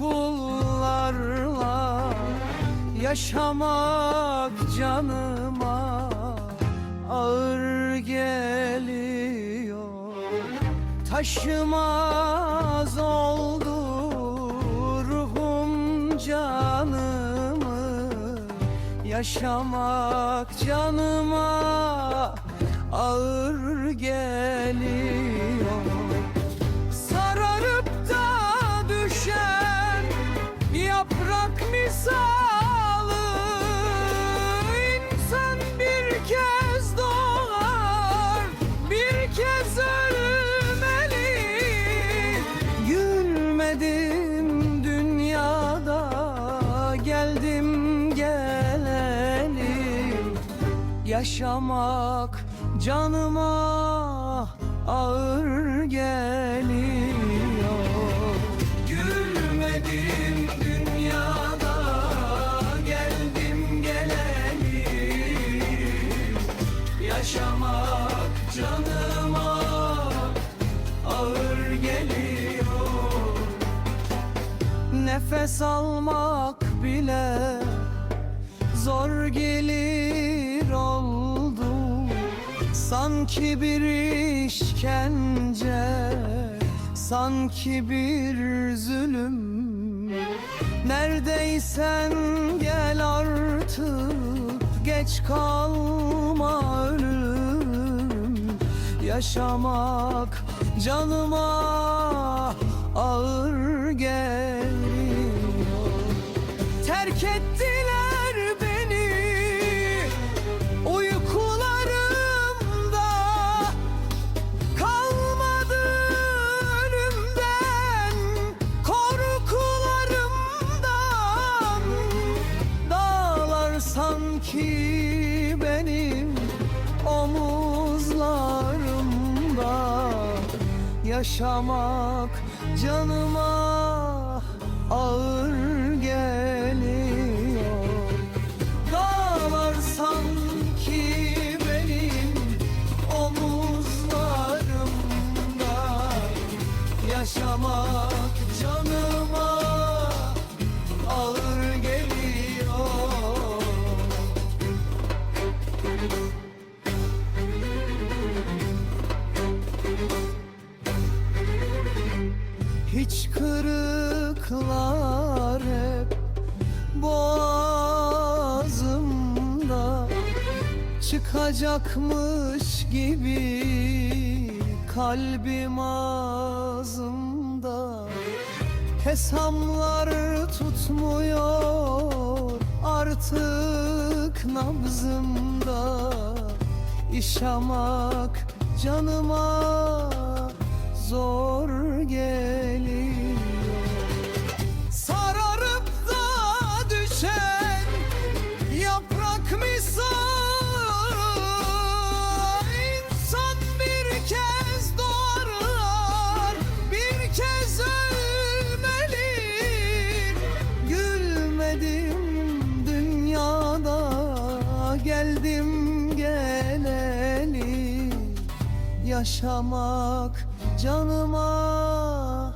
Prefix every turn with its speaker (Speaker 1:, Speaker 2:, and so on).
Speaker 1: kullarla yaşamak canıma ağır geliyor. Taşımaz oldu ruhum canımı Yaşamak canıma ağır gelir Yaşamak canıma ağır geliyor. Gülmedim dünyada geldim geleli Yaşamak canıma ağır geliyor. Nefes almak bile zor gelir oldu Sanki bir işkence Sanki bir zulüm. Neredeysen gel artık Geç kalma ölüm. Yaşamak canıma ağır geliyor sanki benim omuzlarımda Yaşamak canıma ağır geliyor. Dağlar sanki benim omuzlarımda Yaşamak Hiç kırıklar hep boğazımda Çıkacakmış gibi kalbim ağzımda. Hesamlar tutmuyor artık nabzımda. İşamak canıma zor geliyor. Sararıp da düşen yaprak misal. İnsan bir kez doğar bir kez ölmeli Gülmedim dünyada geldim geleli. Yaşamak canıma